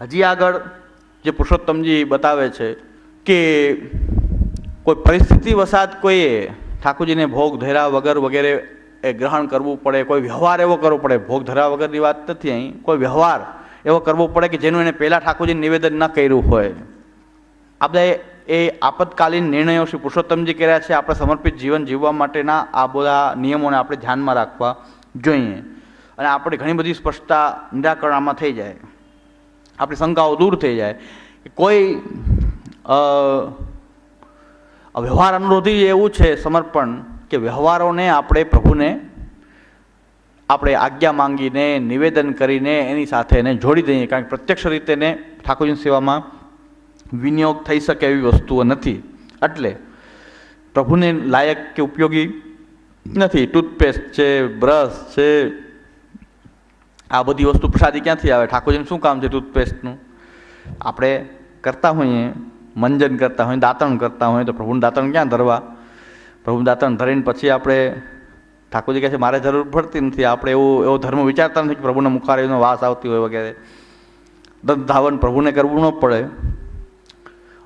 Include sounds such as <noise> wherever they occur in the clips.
હજી આગળ જે પુરુષોત્તમજી બતાવે છે કે કોઈ પરિસ્થિતિ વસાત કોઈએ ઠાકોરજીને ભોગ ધર્યા વગર વગેરે એ ગ્રહણ કરવું પડે, કોઈ વ્યવહાર એવો કરવો પડે, ભોગ ધર્યા વગરની વાત નથી અહીં, કોઈ વ્યવહાર એવો કરવો પડે કે જેનું એને પહેલાં ઠાકોરજીને નિવેદન ન કર્યું હોય. આપણે એ આપતકાલીન નિર્ણયો શ્રી પુરુષોત્તમજી કર્યા છે, આપણે સમર્પિત જીવન જીવવા માટેના આ બધા નિયમોને આપણે ધ્યાનમાં રાખવા જોઈએ. અને આપણે ઘણી બધી સ્પષ્ટતા નિરાકરણ આમાં થઈ જાય. આપણી શંકાઓ દૂર થઈ જાય. કોઈ વ્યવહાર અનુરોધી એવું છે સમર્પણ કે વ્યવહારોને આપણે પ્રભુને, આપણે આજ્ઞા માંગીને, નિવેદન કરીને એની સાથે એને જોડી દઈએ. કારણ કે પ્રત્યક્ષ રીતે એને ઠાકોરજીની સેવામાં વિનિયોગ થઈ શકે એવી વસ્તુઓ નથી. એટલે પ્રભુને લાયક કે ઉપયોગી નથી. ટૂથપેસ્ટ છે, બ્રશ છે આ બધી વસ્તુ પ્રસાદી ક્યાંથી આવે? ઠાકોરજીને શું કામ છે ટૂથપેસ્ટનું? આપણે કરતા હોઈએ, મંજન કરતા હોઈએ, દાંતણ કરતા હોઈએ, તો પ્રભુનું દાંતણ ક્યાં ધરવા? પ્રભુનું દાંતણ ધરીને પછી આપણે, ઠાકોરજી કહે છે, મારે જરૂર પડતી નથી. આપણે એવું, એવો ધર્મ વિચારતા નથી કે પ્રભુના મુખારીનો વાસ આવતી હોય વગેરે. દંત ધાવન પ્રભુને કરવું ન પડે.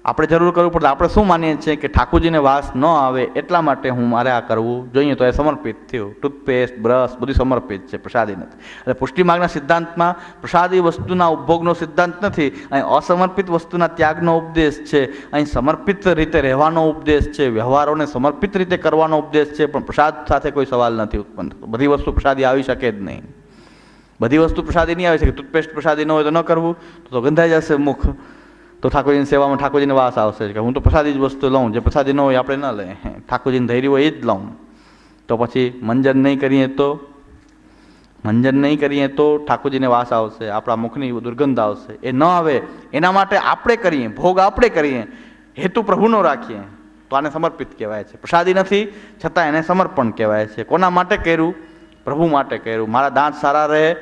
આપણે જરૂર કરવું પડે. આપણે શું માનીએ છીએ કે ઠાકોરજીને વાસ ન આવે એટલા માટે હું મારે આ કરવું જોઈએ તો એ સમર્પિત થયું. ટૂથપેસ્ટ, બ્રશ બધું સમર્પિત છે, પ્રસાદી નથી. એટલે પુષ્ટિ માર્ગના સિદ્ધાંતમાં પ્રસાદી વસ્તુના ઉપભોગનો સિદ્ધાંત નથી. અહીં અસમર્પિત વસ્તુના ત્યાગનો ઉપદેશ છે. અહીં સમર્પિત રીતે રહેવાનો ઉપદેશ છે. વ્યવહારોને સમર્પિત રીતે કરવાનો ઉપદેશ છે. પણ પ્રસાદ સાથે કોઈ સવાલ નથી ઉત્પન્ન થતો. બધી વસ્તુ પ્રસાદી આવી શકે જ નહીં. બધી વસ્તુ પ્રસાદી નહીં આવી શકે. ટૂથપેસ્ટ પ્રસાદી ન હોય તો ન કરવું. તો ગંધાઈ જશે મુખ. તો ઠાકોરજીની સેવામાં ઠાકોરજીને વાસ આવશે કે હું તો પ્રસાદી જ વસ્તુ લઉં, જે પ્રસાદી ન હોય આપણે ન લઈએ. ઠાકોરજીને ધૈર્ય હોય એ જ લઉં. તો પછી મંજન નહીં કરીએ તો? મંજન નહીં કરીએ તો ઠાકોરજીને વાસ આવશે, આપણા મુખની દુર્ગંધ આવશે. એ ન આવે, એના માટે આપણે કરીએ, ભોગ આપણે કરીએ, હેતુ પ્રભુનો રાખીએ. તો આને સમર્પિત કહેવાય છે. પ્રસાદી નથી, છતાં એને સમર્પણ કહેવાય છે. કોના માટે કર્યું? પ્રભુ માટે કર્યું. મારા દાંત સારા રહે,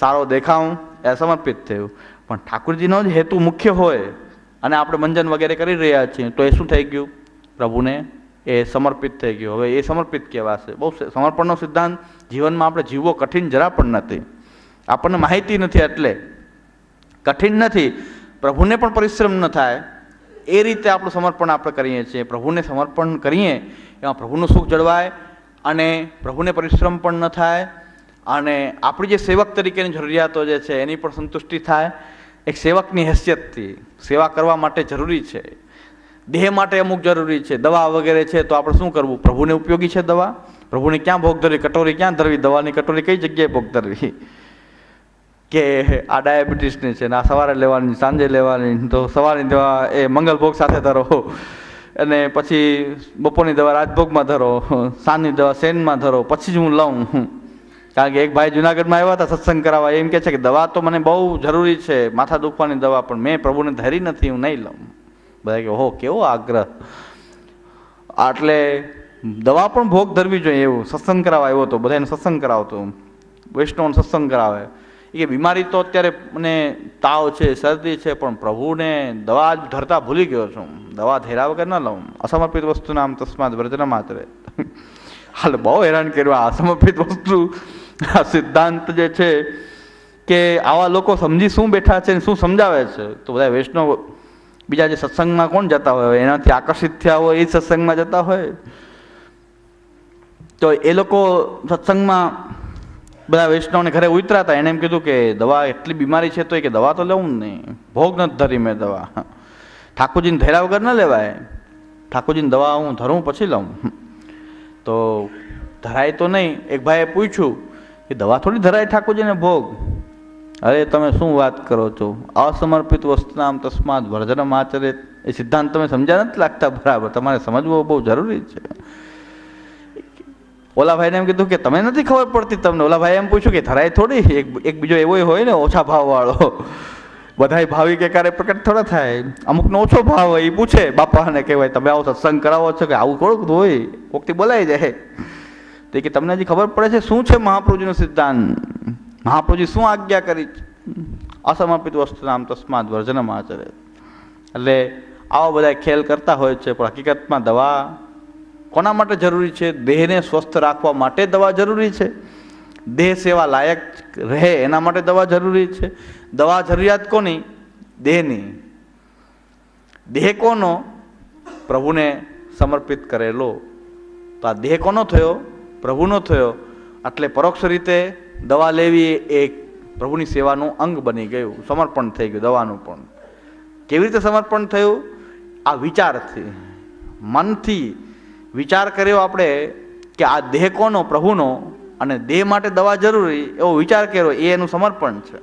સારો દેખાઉં, એ સમર્પિત થયું. પણ ઠાકુરજીનો જ હેતુ મુખ્ય હોય અને આપણે મંજન વગેરે કરી રહ્યા છીએ, તો એ શું થઈ ગયું? પ્રભુને એ સમર્પિત થઈ ગયું. હવે એ સમર્પિત કહેવાશે. બહુ સમર્પણનો સિદ્ધાંત જીવનમાં આપણે જીવવો કઠિન જરા પણ નથી. આપણને માહિતી નથી એટલે. કઠિન નથી. પ્રભુને પણ પરિશ્રમ ન થાય. એ રીતે આપણું સમર્પણ આપણે કરીએ છીએ. પ્રભુને સમર્પણ કરીએ, એમાં પ્રભુનું સુખ જળવાય અને પ્રભુને પરિશ્રમ પણ ન થાય અને આપણી જે સેવક તરીકેની જરૂરિયાતો જે છે, એની પણ સંતુષ્ટિ થાય એક સેવકની હેસિયતથી સેવા કરવા માટે જરૂરી છે. દેહ માટે અમુક જરૂરી છે. દવા વગેરે છે તો આપણે શું કરવું? પ્રભુને ઉપયોગી છે દવા? પ્રભુને ક્યાં ભોગ ધરવી? કટોરી ક્યાં ધરવી? દવાની કટોરી કઈ જગ્યાએ ભોગ ધરવી? કે આ ડાયાબિટીસની છે ને આ સવારે લેવાની, સાંજે લેવાની, તો સવારની દવા એ મંગલ ભોગ સાથે ધરો. અને પછી બપોરની દવા રાજભોગમાં ધરો. સાંજની દવા શેનમાં ધરો? પછી જ હું લઉં. કારણ કે એક ભાઈ જુનાગઢમાં આવ્યા હતા, સત્સંગ કરાવવા. એમ કહે છે કે દવા તો મને બહુ જરૂરી છે, માથા દુખવાની દવા, પણ મેં પ્રભુને ધરી નથી, હું નહીં લઉં. બધા કે, ઓહો, કેવો આગ્રહ. એટલે દવા પણ ભોગ ધરવી જોઈએ એવું. સત્સંગ કરાવવા આવ્યો હતો બધાને સત્સંગ કરાવતો. વૈષ્ણવ સત્સંગ કરાવે. એ બીમારી તો અત્યારે મને તાવ છે, શરદી છે, પણ પ્રભુને દવા જ ધરતા ભૂલી ગયો છું. દવા ધેરા વગર ન લઉં. અસમર્પિત વસ્તુ નામ તસ્માત વ્રજન માત્ર. <laughs> હાલ, બહુ હેરાન કર્યું આ અસમર્પિત વસ્તુ. આ સિદ્ધાંત જે છે કે આવા લોકો સમજી શું બેઠા છે શું સમજાવે છે? તો બધા વૈષ્ણવ બીજા જે સત્સંગમાં કોણ જતા હોય? એનાથી આકર્ષિત થયા હોય એ સત્સંગમાં જતા હોય. તો એ લોકો સત્સંગમાં બધા વૈષ્ણવને ઘરે ઉતરા હતા એણે એમ કીધું કે દવા એટલી બીમારી છે તો એ કે દવા તો લેવું જ નહીં. ભોગ નથી ધરી મેં દવા. ઠાકોરજીને ધૈરા વગર ન લેવાય. ઠાકોરજીને દવા હું ધરું પછી લઉં. તો ધરાય તો નહીં. એક ભાઈએ પૂછ્યું કે દવા થોડી ધરાય ઠાકોરજીને ભોગ? અરે, તમે શું વાત કરો છો? અસમર્પિત વસ્તુનામ તસ્માત વર્જનમ આચરે. એ સિદ્ધાંત તમે સમજ્યા નથી લાગતા? બરાબર. તમારે સમજવો બહુ જરૂરી છે. ઓલા ભાઈને એમ કીધું કે તમે નથી ખબર પડતી તમને. ઓલા ભાઈ એમ પૂછ્યું કે ધરાય થોડી? એક એક બીજો એવો હોય ને, ઓછા ભાવવાળો. બધાય ભાવિક એકારે પ્રકટ થોડા થાય. અમુકનો ઓછો ભાવ હોય એ પૂછે. બાપાને કહેવાય, તમે આવો સત્સંગ કરાવો છો કે આવું થોડુંક હોય? કોકથી બોલાઈ જાય. તો કે તમને હજી ખબર પડે છે શું છે મહાપ્રભુજીનો સિદ્ધાંત? મહાપ્રભુજી શું આજ્ઞા કરી? અસમર્પિત વસ્તુ નામ તસ્માત વર્જનમ આચરે. એટલે આવા બધા ખેલ કરતા હોય છે, પણ હકીકતમાં દવા કોના માટે જરૂરી છે? દેહને સ્વસ્થ રાખવા માટે દવા જરૂરી છે? દેહ સેવા લાયક રહે એના માટે દવા જરૂરી છે? દવા જરૂરિયાત કોની? દેહની. દેહ કોનો? પ્રભુને સમર્પિત કરેલો. તો આ દેહ કોનો થયો? પ્રભુનો થયો એટલે પરોક્ષ રીતે દવા લેવી એ પ્રભુની સેવાનું અંગ બની ગયું, સમર્પણ થઈ ગયું દવાનું પણ. કેવી રીતે સમર્પણ થયું? આ વિચારથી, મનથી વિચાર કર્યો આપણે કે આ દેહ કોનો, પ્રભુનો, અને દેહ માટે દવા જરૂરી, એવો વિચાર કર્યો, એ એનું સમર્પણ છે.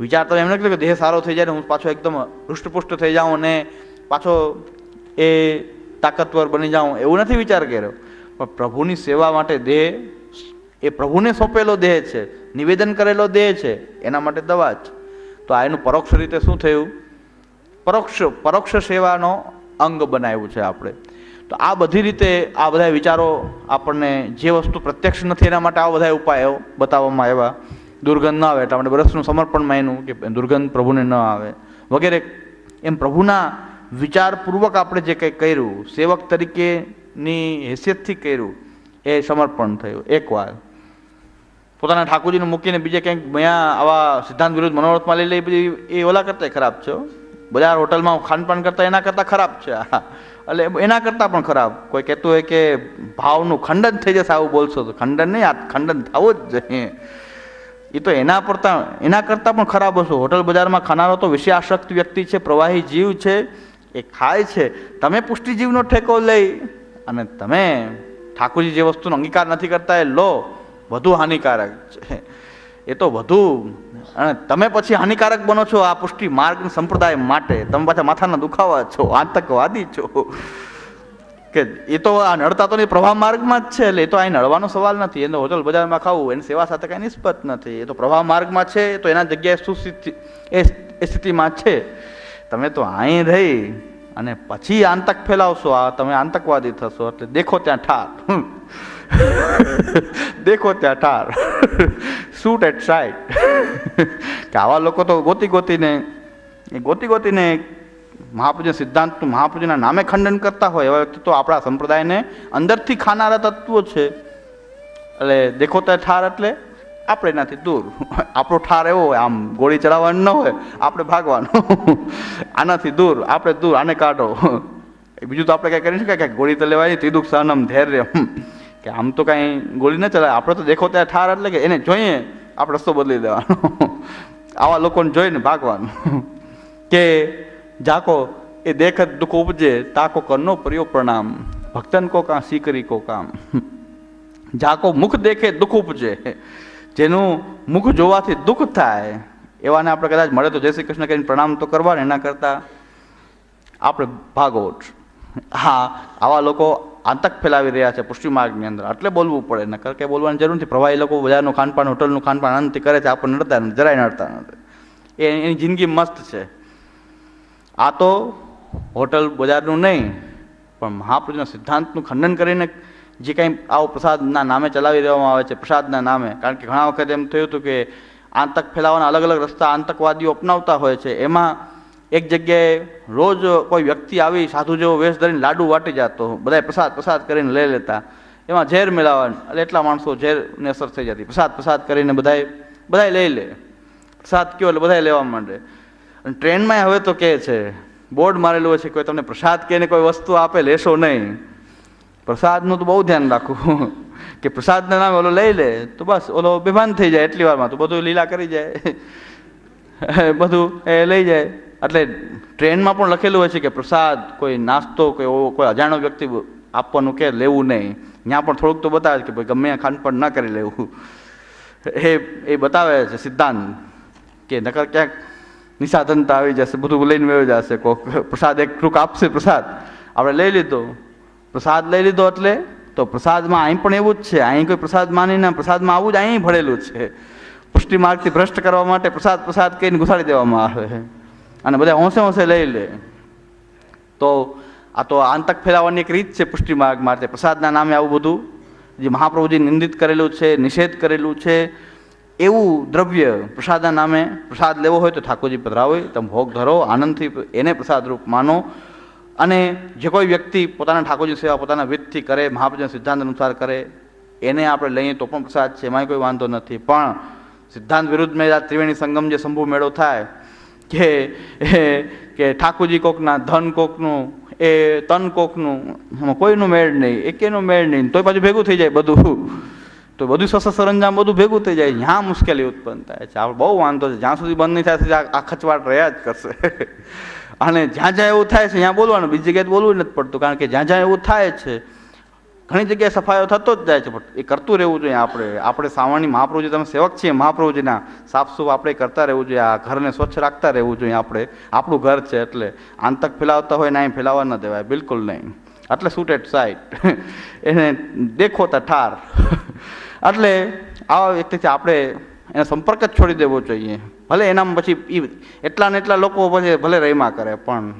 વિચાર તો એમ નથી કે દેહ સારો થઈ જાય ને હું પાછો એકદમ હૃષ્ટપુષ્ટ થઈ જાઉં અને પાછો એ તાકતવર બની જાઉં, એવું નથી વિચાર કર્યો. પણ પ્રભુની સેવા માટે દેહ એ પ્રભુને સોંપેલો દેહ છે, નિવેદન કરેલો દેહ છે, એના માટે દવા જ. તો આ એનું પરોક્ષ રીતે શું થયું? પરોક્ષ પરોક્ષ સેવાનો અંગ બનાવ્યું છે આપણે. તો આ બધી રીતે આ બધા વિચારો આપણને જે વસ્તુ પ્રત્યક્ષ નથી એના માટે આ બધા ઉપાયો બતાવવામાં આવ્યા. દુર્ગંધ ન આવે એટલા માટે બરસનું સમર્પણ માન્યું કે દુર્ગંધ પ્રભુને ન આવે. વગેરે. એમ પ્રભુના વિચારપૂર્વક આપણે જે કંઈ કર્યું, સેવક તરીકેની હેસિયતથી કર્યું, એ સમર્પણ થયું, એકવાર. પોતાના ઠાકોરજીને મૂકીને બીજે ક્યાંક ત્યાં આવા સિદ્ધાંત વિરુદ્ધ મનોરથમાં લઈ લઈ બધી એ ઓલા કરતા ખરાબ છે બજાર હોટલમાં ખાનપાન કરતા એના કરતાં ખરાબ છે. એટલે એના કરતાં પણ ખરાબ. કોઈ કહેતું હોય કે ભાવનું ખંડન થઈ જશે આવું બોલશો તો ખંડન નહીં, આ ખંડન થવું જ જોઈએ. એ તો એના પરતા, એના કરતાં પણ ખરાબ હશો. હોટલ બજારમાં ખાનારો તો વિષયાશક્ત વ્યક્તિ છે, પ્રવાહી જીવ છે, એ ખાય છે. તમે પુષ્ટિજીવનો ઠેકો લઈ અને તમે ઠાકોરજી જે વસ્તુનો અંગીકાર નથી કરતા એ લો, વધુ હાનિકારક છે. એ તો વધુ, અને તમે પછી હાનિકારક બનો છો આ પુષ્ટિ માર્ગ સંપ્રદાય માટે. તમે પાછા માથાના દુખાવા છો, આતંકવાદી છો. કે એ તો આ નડતા તો પ્રવાહ માર્ગમાં જ છે, એટલે એ તો અહીં નડવાનો સવાલ નથી. એને હોટલ બજારમાં ખાવું, એની સેવા સાથે કાંઈ નિસ્બત નથી. એ તો પ્રવાહ માર્ગમાં છે, તો એના જગ્યાએ શું સ્થિતિ એ એ સ્થિતિમાં છે. તમે તો અહીં રહી અને પછી આંતક ફેલાવશો. આ તમે આતંકવાદી થશો, એટલે દેખો ત્યાં ઠાર. <laughs> દેખો ત્યાં ઠાર. શૂટ એટ સાઇટ કે આવા લોકો તો ગોતી ગોતીને, એ ગોતી ગોતીને મહાપૂજન સિદ્ધાંતનું મહાપૂજનના નામે ખંડન કરતા હોય. એવા વ્યક્તિ તો આપણા સંપ્રદાયને અંદરથી ખાનારા તત્વો છે. એટલે દેખો ત્યાં ઠાર એટલે આપણે એનાથી દૂર. આપણો ઠાર એવો હોય, આમ ગોળી ચડાવવાનું ન હોય, આપણે ભાગવાનું. આનાથી દૂર, આપણે દૂર, આને કાઢો. બીજું તો આપણે કાંઈ કરી શકાય કે ગોળી તો લેવાય ત્રિદુખ સહનમ, ધૈર્ય. કે આમ તો કાંઈ ગોળી ન ચલાવે આપણે તો દેખો ત્યાં ઠાર એટલે કે એને જોઈએ, આપણે રસ્તો બદલી દેવાનો. આવા લોકોને જોઈને ભાગવાનું. કે જાકો, એ દેખ જ દુઃખ ઉપજે, તાકો કરનો પ્રિયો પ્રણામ. ભક્તન કો કાં સીકરી કો કામ. જાકો મુખ દેખે દુઃખ ઉપજે. જેનું મુખ જોવાથી દુઃખ થાય, એવાને આપણે કદાચ મળે તો જય શ્રી કૃષ્ણ કરીને પ્રણામ તો કરવા એના કરતાં આપણે ભાગવત હા, આવા લોકો આતંક ફેલાવી રહ્યા છે પુષ્ટિ માર્ગની અંદર. એટલે બોલવું પડે, નકર કે બોલવાની જરૂર નથી. પ્રવાહી લોકો બજારનું ખાનપાન, હોટલનું ખાનપાન આનંદથી કરે છે, આપણને નડતા જરાય નડતા નથી. એ એની જિંદગી મસ્ત છે. આ તો હોટલ બજારનું નહીં, પણ મહાપુરુષના સિદ્ધાંતનું ખંડન કરીને જે કંઈ આવો પ્રસાદના નામે ચલાવી દેવામાં આવે છે, પ્રસાદના નામે. કારણ કે ઘણા વખત એમ થયું હતું કે આતંક ફેલાવાના અલગ અલગ રસ્તા આતંકવાદીઓ અપનાવતા હોય છે. એમાં એક જગ્યાએ રોજ કોઈ વ્યક્તિ આવી સાધુ જેવો વેશ ધરીને લાડુ વાટી જતો, બધાય પ્રસાદ પ્રસાદ કરીને લઈ લેતા. એમાં ઝેર મેળવવાનું એટલે એટલા માણસો ઝેરની અસર થઈ જતી. પ્રસાદ પ્રસાદ કરીને બધાય બધાએ લઈ લે. પ્રસાદ કયો એટલે બધાય લેવા માંડે. અને ટ્રેનમાં હવે તો કહે છે, બોર્ડ મારેલું હોય છે કોઈ તમને પ્રસાદ કહીને કોઈ વસ્તુ આપે, લેશો નહીં. પ્રસાદનું તો બહુ ધ્યાન રાખવું. કે પ્રસાદના નામે ઓલો લઈ લે, તો બસ ઓલો બેભાન થઈ જાય એટલી વારમાં તો બધું લીલા કરી જાય. <laughs> બધું એ લઈ જાય. એટલે ટ્રેનમાં પણ લખેલું હોય છે કે પ્રસાદ કોઈ નાસ્તો, કોઈ એવો, કોઈ અજાણો વ્યક્તિ આપવાનું કે લેવું નહીં. ત્યાં પણ થોડુંક તો બતાવે કે ભાઈ ગમે ખાંડ પણ ના કરી લેવું. એ એ બતાવે છે સિદ્ધાંત કે નકર ક્યાંક નિસાધનતા આવી જશે, બધું લઈને વયો જશે કોક. પ્રસાદ એક ટૂંક આપશે પ્રસાદ. આપણે લઈ લીધો. પ્રસાદ લઈ લીધો એટલે તો પ્રસાદમાં અહીં પણ એવું જ છે. અહીં કોઈ પ્રસાદ માનીને પ્રસાદમાં આવું જ અહીં ભળેલું છે. પુષ્ટિ માર્ગથી ભ્રષ્ટ કરવા માટે પ્રસાદ પ્રસાદ કહીને ઘુસાડી દેવામાં આવે અને બધા હોંશે હોંશે લઈ લે. તો આ તો આંતક ફેલાવવાની એક રીત છે પુષ્ટિ માર્ગ માટે. પ્રસાદના નામે આવું બધું, જે મહાપ્રભુજી નિંદિત કરેલું છે, નિષેધ કરેલું છે, એવું દ્રવ્ય પ્રસાદના નામે પ્રસાદ લેવો હોય તો ઠાકોરજી પધરાવો, તમે ભોગ ધરો, આનંદથી એને પ્રસાદ રૂપ માનો. અને જે કોઈ વ્યક્તિ પોતાના ઠાકોરજી સેવા, પોતાના વિધથી કરે મહાપ્રભુના સિદ્ધાંત અનુસાર કરે, એને આપણે લઈએ તો પણ પ્રસાદ છે એમાં કોઈ વાંધો નથી. પણ સિદ્ધાંત વિરુદ્ધ આ ત્રિવેણી સંગમ જે શંભુ મેળો થાય, કે કે ઠાકોરજી કોકના, ધન કોકનું, એ તન કોકનું, એમાં કોઈનું મેળ નહીં એકેનું મેળ નહીં, તોય પાછું ભેગું થઈ જાય બધું. તો બધું સસ સરંજામ બધું ભેગું થઈ જાય, જ્યાં મુશ્કેલી ઉત્પન્ન થાય છે. આપણે બહુ વાંધો છે, જ્યાં સુધી બંધ નહીં થાય સુધી આ ખચવાટ રહ્યા જ કરશે. અને જ્યાં જ્યાં એવું થાય છે, ત્યાં બોલવાનું. બીજી જગ્યાએ બોલવું નથી પડતું, કારણ કે જ્યાં જ્યાં એવું થાય છે, ઘણી જગ્યાએ સફાયો થતો જ જાય છે, પણ એ કરતું રહેવું જોઈએ આપણે. આપણે સામાન્ય મહાપ્રભુજી, તમે સેવક છીએ મહાપ્રભુજીના, સાફસૂફ આપણે કરતા રહેવું જોઈએ, આ ઘરને સ્વચ્છ રાખતા રહેવું જોઈએ આપણે. આપણું ઘર છે એટલે આંતક ફેલાવતા હોય ને અહીં ફેલાવવા ન દેવાય, બિલકુલ નહીં. એટલે શૂટેડ સાઇટ <laughs> એને દેખો તા ઠાર. <laughs> એટલે આવા વ્યક્તિથી આપણે એનો સંપર્ક જ છોડી દેવો જોઈએ. ભલે એનામાં પછી એ એટલા ને એટલા લોકો પછી ભલે રહીમાં કરે, પણ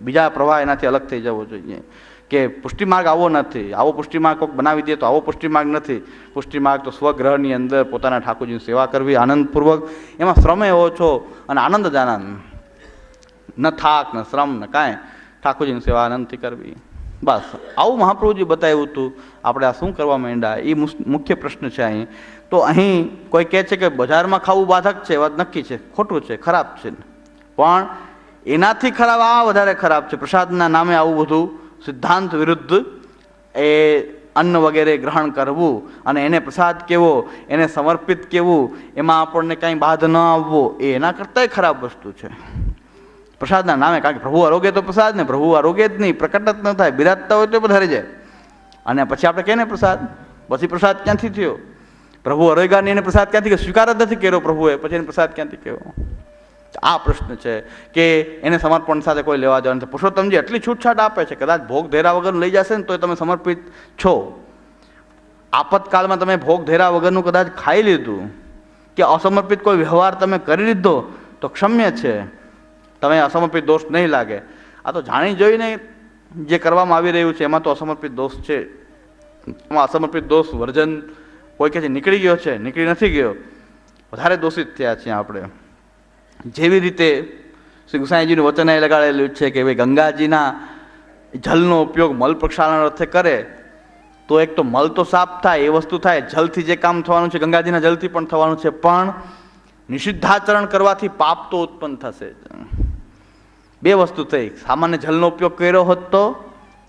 બીજા પ્રવાહ એનાથી અલગ થઈ જવો જોઈએ. કે પુષ્ટિમાર્ગ આવો નથી, આવો પુષ્ટિમાર્ગ કોઈક બનાવી દે તો આવો પુષ્ટિમાર્ગ નથી. પુષ્ટિમાર્ગ તો સ્વગ્રહની અંદર પોતાના ઠાકોરજીની સેવા કરવી આનંદપૂર્વક, એમાં શ્રમે ઓછો અને આનંદ જ આનંદ. ન થાક, ન શ્રમ, ન કાંઈ, ઠાકોરજીની સેવા આનંદથી કરવી. બસ, આવું મહાપ્રભુજી બતાવ્યું હતું. આપણે આ શું કરવા માંડ્યા? એ મુખ્ય પ્રશ્ન છે અહીં. તો અહીં કોઈ કહે છે કે બજારમાં ખાવું બાધક છે વાત નક્કી છે. ખોટું છે, ખરાબ છે. પણ એનાથી ખરાબ, આ વધારે ખરાબ છે. પ્રસાદના નામે આવું બધું સિદ્ધાંત વિરુદ્ધ એ અન્ન વગેરે ગ્રહણ કરવું અને એને પ્રસાદ કેવો, એને સમર્પિત કેવું, એમાં આપણને કાંઈ બાધ ન આવવો, એ એના કરતાંય ખરાબ વસ્તુ છે. પ્રસાદના નામે કારણ કે પ્રભુ આરોગ્ય તો પ્રસાદ ને, પ્રભુ આરોગ્ય જ નહીં, પ્રકટ જ ન થાય, બિરાજતા હોય તો વધારે જાય. અને પછી આપણે કહે ને પ્રસાદ, પછી પ્રસાદ ક્યાંથી થયો? પ્રભુ અરોગાની એને પ્રસાદ ક્યાંથી સ્વીકાર જ નથી કર્યો પ્રભુએ, પછી એને પ્રસાદ ક્યાંથી કહેવો આ પ્રશ્ન છે કે એને સમર્પણ સાથે કોઈ લેવા જવાનું નથી. પુરુષોત્તમજી એટલી છૂટછાટ આપે છે કદાચ ભોગ ધેરા વગર લઈ જશે ને તો તમે સમર્પિત છો. આપતકાળમાં તમે ભોગ ધેરા વગરનું કદાચ ખાઈ લીધું કે અસમર્પિત કોઈ વ્યવહાર તમે કરી લીધો તો ક્ષમ્ય છે. તમે અસમર્પિત દોષ નહીં લાગે. આ તો જાણી જોઈને જે કરવામાં આવી રહ્યું છે એમાં તો અસમર્પિત દોષ છે. એમાં અસમર્પિત દોષ વર્જન કોઈ કહે છે નીકળી ગયો છે, નીકળી નથી ગયો. વધારે દોષિત થયા છીએ આપણે. જેવી રીતે શ્રી ગુસાઈજીનું વચન એ લગાડેલું છે કે ભાઈ ગંગાજીના જલનો ઉપયોગ મલ પ્રક્ષાલન અર્થે કરે, તો એક તો મલ તો સાફ થાય, એ વસ્તુ થાય, જલથી જે કામ થવાનું છે, ગંગાજીના જલથી પણ થવાનું છે, પણ નિષિદ્ધાચરણ કરવાથી પાપ તો ઉત્પન્ન થશે બે વસ્તુ થઈ. સામાન્ય જલનો ઉપયોગ કર્યો હોત તો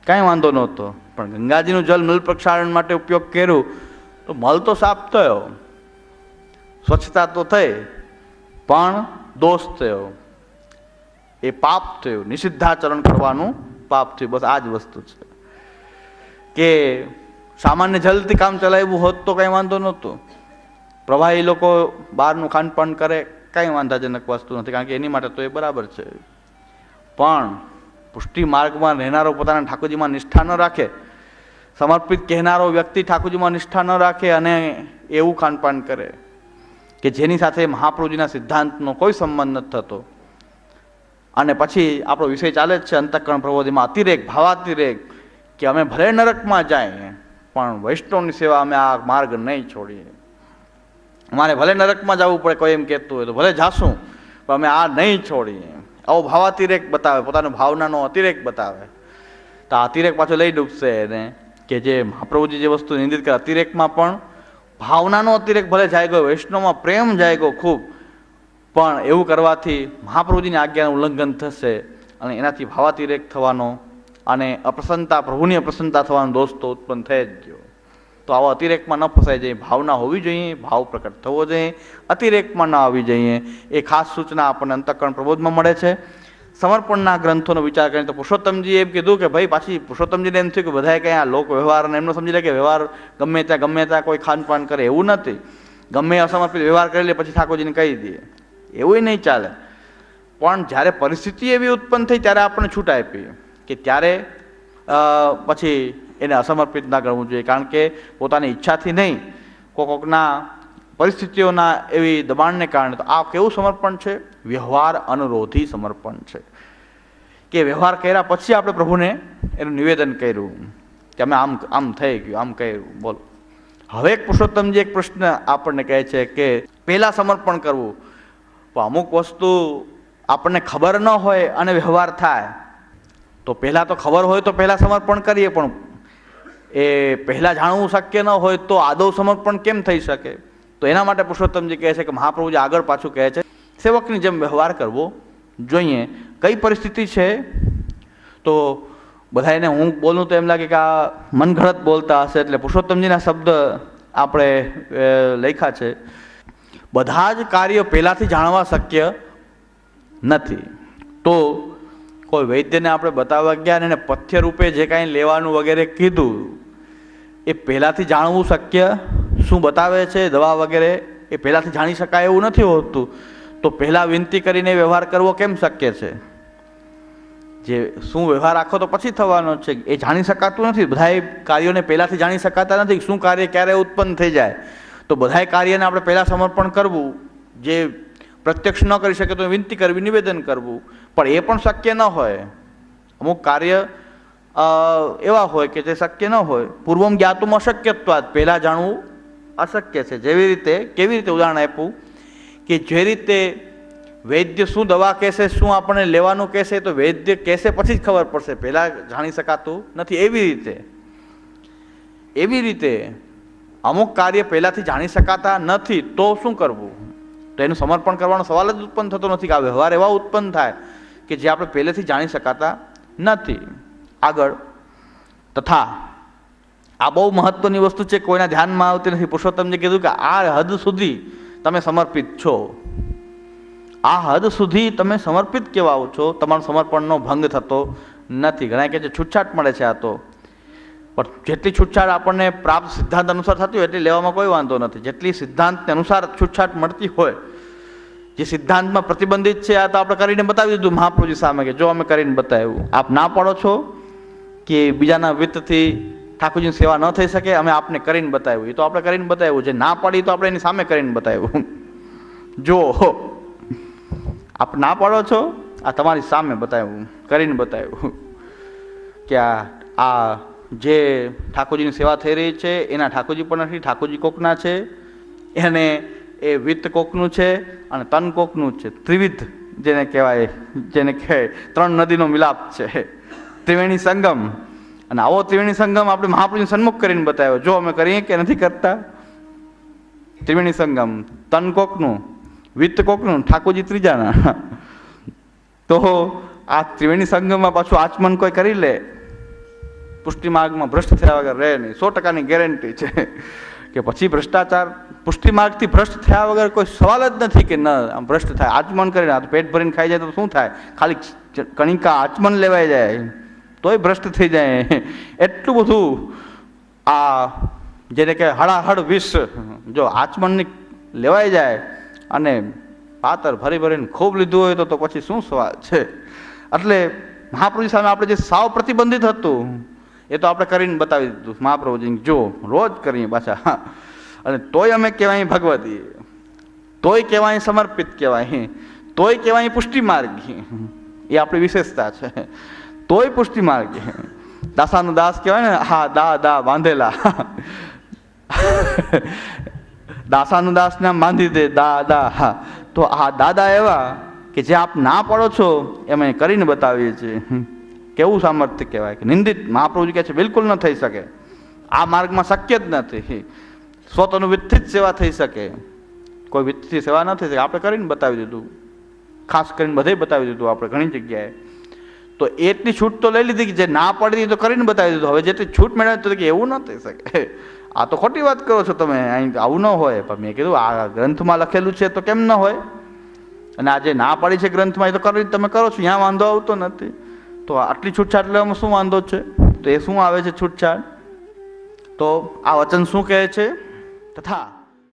કાંઈ વાંધો નહોતો. પણ ગંગાજીનું જલ મલ પ્રક્ષાલન માટે ઉપયોગ કર્યું તો મલ તો સાફ થયો, સ્વચ્છતા તો થઈ, પણ દોષ થયો. એ પાપ થયું, નિષિદ્ધાચરણ કરવાનું પાપ થયું, બસ આ જ વસ્તુ છે. કે સામાન્ય જલથી કામ ચલાવ્યું હોત તો કંઈ વાંધો નહોતો. પ્રવાહી લોકો બહારનું ખાનપાન કરે, કાંઈ વાંધાજનક વસ્તુ નથી, કારણ કે એની માટે તો એ બરાબર છે. પણ પુષ્ટિ માર્ગમાં રહેનારો પોતાના ઠાકોરજીમાં નિષ્ઠા ન રાખે સમર્પિત કહેનારો વ્યક્તિ ઠાકોરજીમાં નિષ્ઠા ન રાખે અને એવું ખાનપાન કરે કે જેની સાથે મહાપ્રભુજીના સિદ્ધાંતનો કોઈ સંબંધ નથી થતો. અને પછી આપણો વિષય ચાલે જ છે, અંતઃકરણ પ્રબોધીમાં અતિરેક, ભાવાતિરેક કે અમે ભલે નરકમાં જાય, પણ વૈષ્ણવની સેવા અમે આ માર્ગ નહીં છોડીએ. અમારે ભલે નરકમાં જવું પડે, કોઈ એમ કહેતું હોય તો ભલે જાશું, પણ અમે આ નહીં છોડીએ. આવો ભાવાતિરેક બતાવે, પોતાનો ભાવનાનો અતિરેક બતાવે. તો આ અતિરેક પાછો લઈ ડૂબશે એને. કે જે મહાપ્રભુજી જે વસ્તુ નિંદિત કરે, અતિરેકમાં પણ ભાવનાનો અતિરેક ભલે જાય ગયો, વૈષ્ણવમાં પ્રેમ જાય ગયો ખૂબ, પણ એવું કરવાથી મહાપ્રભુજીની આજ્ઞાનું ઉલ્લંઘન થશે અને એનાથી ભાવાતિરેક થવાનો અને અપ્રસન્નતા, પ્રભુની અપ્રસન્નતા થવાનો દોષ તો ઉત્પન્ન થઈ જ ગયો. તો આવા અતિરેકમાં ન ફસાઈ જઈએ, ભાવના હોવી જોઈએ, ભાવ પ્રકટ થવો જોઈએ, અતિરેકમાં ન આવી જઈએ. એ ખાસ સૂચના આપણને અંતકરણ પ્રબોધમાં મળે છે. સમર્પણના ગ્રંથોનો વિચાર કરીને તો પુરુષોત્તમજીએ એમ કીધું કે ભાઈ પાછી પુરુષોત્તમજીને એમ થયું કે બધાએ કંઈ આ લોક વ્યવહાર અને એમનો સમજી લે કે વ્યવહાર ગમે ત્યાં ગમે ત્યાં કોઈ ખાનપાન કરે એવું નથી. ગમે અસમર્પિત વ્યવહાર કરી લે પછી ઠાકોરજીને કહી દઈએ એવું નહીં ચાલે. પણ જ્યારે પરિસ્થિતિ એવી ઉત્પન્ન થઈ ત્યારે આપણને છૂટ આપી કે ત્યારે પછી એને અસમર્પિત ના કરવું જોઈએ. કારણ કે પોતાની ઈચ્છાથી નહીં, કોક કોકના પરિસ્થિતિઓના એવી દબાણને કારણે તો આ કેવું સમર્પણ છે? વ્યવહાર અનુરોધી સમર્પણ છે. કે વ્યવહાર કર્યા પછી આપણે પ્રભુને એનું નિવેદન કર્યું. કે અમે આમ આમ થઈ ગયું, આમ કર્યું. બોલો. હવે એક પુરુષોત્તમજી એક પ્રશ્ન આપણને કહે છે કે પહેલાં સમર્પણ કરવું. પણ અમુક વસ્તુ આપણને ખબર ન હોય અને વ્યવહાર થાય. તો પહેલાં તો ખબર હોય તો પહેલાં સમર્પણ કરીએ પણ એ પહેલાં જાણવું શક્ય ન હોય તો આદৌ સમર્પણ કેમ થઈ શકે? તો એના માટે પુરુષોત્તમજી કહે છે કે મહાપ્રભુજી આગળ પાછું કહે છે, સેવકની જેમ વ્યવહાર કરવો જોઈએ. કઈ પરિસ્થિતિ છે? તો બધાને હું બોલું તો એમ લાગે કે આ મનઘડત બોલતા હશે એટલે પુરુષોત્તમજીના શબ્દ આપણે લખ્યા છે. બધા જ કાર્ય પહેલાંથી જાણવા શક્ય નથી. તો કોઈ વૈદ્યને આપણે બતાવવા ગયા અને એને પથ્ય રૂપે જે કાંઈ લેવાનું વગેરે કીધું, એ પહેલાંથી જાણવું શક્ય શું બતાવે છે, દવા વગેરે, એ પહેલાંથી જાણી શકાય એવું નથી હોતું. તો પહેલાં વિનંતી કરીને વ્યવહાર કરવો કેમ શક્ય છે? જે શું વ્યવહાર રાખો તો પછી થવાનો છે, એ જાણી શકાતું નથી. બધાય કાર્યોને પહેલાંથી જાણી શકાતા નથી શું કાર્ય ક્યારે ઉત્પન્ન થઈ જાય. તો બધાય કાર્યને આપણે પહેલાં સમર્પણ કરવું. જે પ્રત્યક્ષ ન કરી શકે તો વિનંતી કરવી, નિવેદન કરવું. પણ એ પણ શક્ય ન હોય. અમુક કાર્ય એવા હોય કે જે શક્ય ન હોય. પૂર્વમ જ્ઞાતું અશક્યત્વાદ પહેલાં જાણવું અશક્ય છે. જેવી રીતે, કેવી રીતે ઉદાહરણ આપ્યું? કે જે રીતે વૈદ્ય શું દવા કહેશે, શું આપણને લેવાનું કહેશે, તો વૈદ્ય કહેશે પછી જ ખબર પડશે. પહેલાં જાણી શકાતું નથી. એવી રીતે એવી રીતે અમુક કાર્ય પહેલાંથી જાણી શકાતા નથી, તો શું કરવું? તો એનું સમર્પણ કરવાનો સવાલ જ ઉત્પન્ન થતો નથી કે આ વ્યવહાર એવા ઉત્પન્ન થાય કે જે આપણે પહેલેથી જાણી શકાતા નથી. આગળ, તથા આ બહુ મહત્વની વસ્તુ છે કોઈના ધ્યાનમાં આવતી નથી. પુરુષોત્તમજી કીધું કે આ હદ સુધી તમે સમર્પિત છો. આ હદ સુધી તમે સમર્પિત કેવા છો? તમારું સમર્પણનો ભંગ થતો નથી. ઘણા કે છે છૂટછાટ મળે છે આ તો. પણ જેટલી છૂટછાટ આપણને પ્રાપ્ત સિદ્ધાંત અનુસાર થતી હોય એટલી લેવામાં કોઈ વાંધો નથી. જેટલી સિદ્ધાંત અનુસાર છૂટછાટ મળતી હોય, જે સિદ્ધાંતમાં પ્રતિબંધિત છે, આ તો આપણે કરીને બતાવી દીધું મહાપ્રભુજી સામે કે જો અમે કરીને બતાવ્યું. આપ ના પાડો છો કે બીજાના વિત્તથી ઠાકોરજીની સેવા ન થઈ શકે, અમે આપને કરીને બતાવ્યું. એ તો આપણે કરીને બતાવ્યું. જે ના પાડી તો આપણે એની સામે કરીને બતાવ્યું. જો, આપ ના પાડો છો, આ તમારી સામે બતાવ્યું, કરીને બતાવ્યું કે આ આ જે ઠાકોરજીની સેવા થઈ રહી છે, એના ઠાકોરજી પણ નથી, ઠાકોરજી કોકના છે, એને એ વિત્ત કોકનું છે અને તન કોકનું છે. ત્રિવિધ જેને કહેવાય જેને કહેવાય, ત્રણ નદીનો મિલાપ છે. ત્રિવેણી સંગમ અને આવો ત્રિવેણી સંગમ આપણે મહાપ્રભુને સન્મુખ કરીને બતાવ્યો. જો અમે કરીએ કે નથી કરતા? ત્રિવેણી સંગમ, તન કોકનું વિત્ત કોકનું, ઠાકોરજી ત્રીજાના. તો આ ત્રિવેણી સંગમમાં પાછું આચમન કોઈ કરી લે? પુષ્ટિ માર્ગમાં ભ્રષ્ટ થયા વગર રહે નહીં. સો ટકાની ગેરંટી છે કે પછી ભ્રષ્ટાચાર, પુષ્ટિ માર્ગથી ભ્રષ્ટ થયા વગર કોઈ સવાલ જ નથી કે ન, આમ ભ્રષ્ટ થાય. આચમન કરીને આ તો પેટ ભરીને ખાઈ જાય તો શું થાય? ખાલી કણિકા આચમન લેવાઈ જાય. તોય ભ્રષ્ટ થઈ જાય. એટલું બધું આ જેને કે હળાહળ વિષ, જો આચમનની લેવાઈ જાય અને પાતર ભરી ભરીને ખૂબ લીધું હોય તો પછી શું સવાલ છે? એટલે મહાપ્રભુજી સામે આપણે જે સાવ પ્રતિબંધિત હતું, એ તો આપણે કરીને બતાવી દીધું. મહાપ્રભુજી, જો રોજ કરીએ પાછા. અને તોય અમે કહેવાય ભગવતી. તોય કહેવાય સમર્પિત કહેવાય. તોય કહેવાય પુષ્ટિ માર્ગી. એ આપણી વિશેષતા છે. તોય પુષ્ટિ માર્ગ. દાસાનો દાસ કહેવાય ને, હા, દા દા, બાંધેલા. દાસાનું દાસ નામ બાંધી દે, દા દા, હા. તો આ દાદા એવા કે જે આપ ના પડો છો, એમ કરીને બતાવીએ છીએ. કેવું સામર્થ્ય કહેવાય કે નિંદિત મહાપ્રભુજી કહે છે, બિલકુલ ન થઈ શકે. આ માર્ગમાં શક્ય જ નથી. સ્વતનું વિત્થિત સેવા થઈ શકે. કોઈ વિત્તથી સેવા ન થઈ શકે. આપણે કરીને બતાવી દીધું. ખાસ કરીને બધે બતાવી દીધું આપણે ઘણી જગ્યાએ. તો એટલી છૂટ તો લઈ લીધી કે જે ના પડી તો કરીને બતાવી દીધું. હવે જેટલી છૂટ મેળવે તો એવું ન થઈ શકે. આ તો ખોટી વાત કરો છો તમે. અહીં આવું ન હોય. પણ મેં કીધું, આ ગ્રંથમાં લખેલું છે તો કેમ ન હોય? અને આ જે ના પડી છે ગ્રંથમાં, એ તો કરી તમે કરો છો. ત્યાં વાંધો આવતો નથી. તો આટલી છૂટછાટ લેવામાં શું વાંધો છે? તો એ શું આવે છે છૂટછાટ? તો આ વચન શું કહે છે? તથા